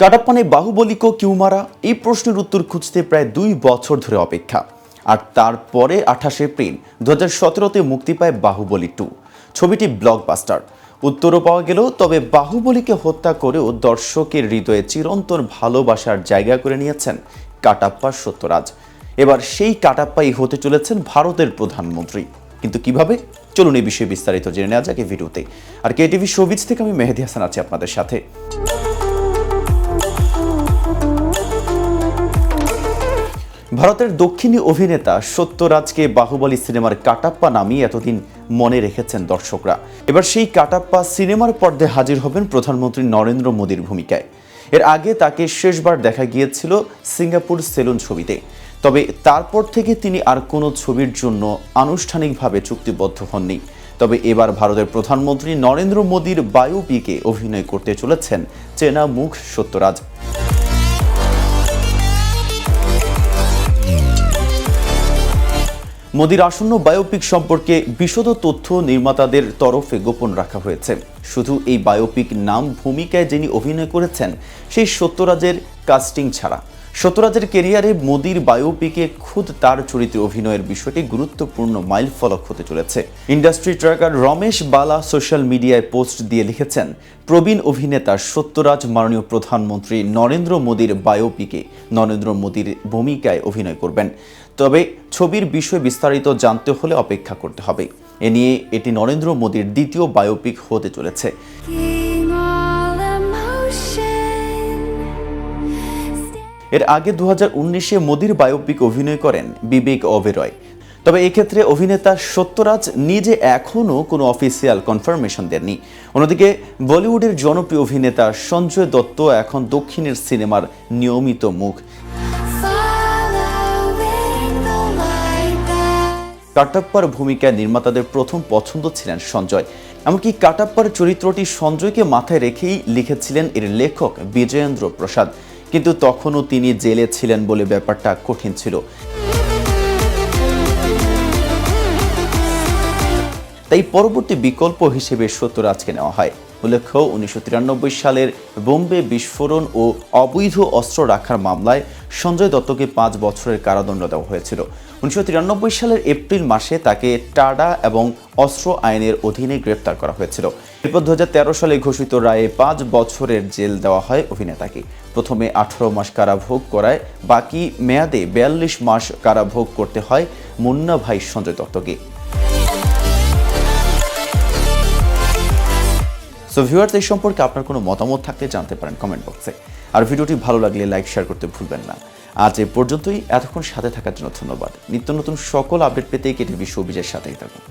কাটাপ্পানে বাহুবলিক কিউমারা এই প্রশ্নের উত্তর খুঁজতে প্রায় দুই বছর ধরে অপেক্ষা। আর তারপরে আঠাশে এপ্রিল দু হাজার সতেরোতে মুক্তি পায় বাহুবলী টু। ছবিটি ব্লকবাস্টার। উত্তরও পাওয়া গেল, তবে বাহুবলীকে হত্যা করেও দর্শকের হৃদয়ে চিরন্তন ভালোবাসার জায়গা করে নিয়েছেন কাটাপ্পা সত্যরাজ। এবার সেই কাটাপ্পাই হতে চলেছেন ভারতের প্রধানমন্ত্রী। কিন্তু কীভাবে? চলুন এই বিষয়ে বিস্তারিত জেনে নেওয়া যাক এই ভিডিওতে। আর কে টিভি শোবিজ থেকে আমি মেহেদি হাসান আছি আপনাদের সাথে। ভারতের দক্ষিণী অভিনেতা সত্যরাজকে বাহুবলী সিনেমার কাটাপ্পা নামিয়ে এতদিন মনে রেখেছেন দর্শকরা। এবার সেই কাটাপ্পা সিনেমার পর্দায় হাজির হবেন প্রধানমন্ত্রী নরেন্দ্র মোদীর ভূমিকায়। এর আগে তাকে শেষবার দেখা গিয়েছিল সিঙ্গাপুর সেলুন ছবিতে। তবে তারপর থেকে তিনি আর কোনো ছবির জন্য আনুষ্ঠানিকভাবে চুক্তিবদ্ধ হননি। তবে এবার ভারতের প্রধানমন্ত্রী নরেন্দ্র মোদীর বায়োপিকে অভিনয় করতে চলেছেন চেনা মুখ সত্যরাজ। মোদির আসন্ন বায়োপিক সম্পর্কে বিশদ তথ্য নির্মাতাদের তরফে গোপন রাখা হয়েছে। শুধু এই বায়োপিক নাম ভূমিকায় যিনি অভিনয় করেছেন, সেই সত্যরাজের কাস্টিং ছাড়া। সত্যরাজের কেরিয়ারে মোদির বায়োপিকে খুদ তার চরিত্রে অভিনয়ের বিষয়টি গুরুত্বপূর্ণ মাইল ফলক হতে চলেছে। ইন্ডাস্ট্রি ট্র্যাকার রমেশ বালা সোশ্যাল মিডিয়ায় পোস্ট দিয়ে লিখেছেন, প্রবীণ অভিনেতা সত্যরাজ মাননীয় প্রধানমন্ত্রী নরেন্দ্র মোদীর বায়োপিকে নরেন্দ্র মোদীর ভূমিকায় অভিনয় করবেন। তবে ছবির বিষয়ে বিস্তারিত জানতে হলে অপেক্ষা করতে হবে। এ নিয়ে এটি নরেন্দ্র মোদীর দ্বিতীয় বায়োপিক হতে চলেছে। এর আগে দু হাজার উনিশে মোদির বায়োপিক অভিনয় করেন বিবেক ওবেরয় তবে এক্ষেত্রে অভিনেতা সত্যরাজ নিজে এখনও কোনো অফিসিয়াল কনফার্মেশন দেননি। অন্যদিকে বলিউডের জনপ্রিয় অভিনেতা সঞ্জয় দত্ত এখন দক্ষিণের সিনেমার নিয়মিত মুখ। কাটাপ্পার ভূমিকায় নির্মাতাদের প্রথম পছন্দ ছিলেন সঞ্জয়। এমনকি কাটাপ্পার চরিত্রটি সঞ্জয়কে মাথায় রেখেই লিখেছিলেন এর লেখক বিজয়েন্দ্র প্রসাদ। কিন্তু তখনও তিনি জেলে ছিলেন বলে ব্যাপারটা কঠিন ছিল। তাই পরবর্তী বিকল্প হিসেবে সত্যরাজকে নেওয়া হয়। উল্লেখ্য, উনিশশো তিরানব্বই সালের বোম্বে বিস্ফোরণ ও অবৈধ অস্ত্র রাখার মামলায় সঞ্জয় দত্তকে পাঁচ বছরের কারাদণ্ড দেওয়া হয়েছিল। উনিশশো তিরানব্বই সালের এপ্রিল মাসে তাকে টাডা এবং অস্ত্র আইনের অধীনে গ্রেপ্তার করা হয়েছিল। এরপর দু হাজার তেরো সালে ঘোষিত রায়ে পাঁচ বছরের জেল দেওয়া হয় অভিনেতাকে। প্রথমে আঠারো মাস কারাভোগ করায়, বাকি মেয়াদে বিয়াল্লিশ মাস কারাভোগ করতে হয় মুন্না ভাই সঞ্জয় দত্তকে। সো ভিউয়ার্স এই সম্পর্কে আপনার কোনো মতামত থাকলে জানতে পারেন কমেন্ট বক্সে আর ভিডিওটি ভালো লাগলে লাইক শেয়ার করতে ভুলবেন না। আজ এ পর্যন্তই। এতক্ষণ সাথে থাকার জন্য ধন্যবাদ। নিত্য নতুন সকল আপডেট পেতে কেটিভি শোবিজের সাথেই থাকুন।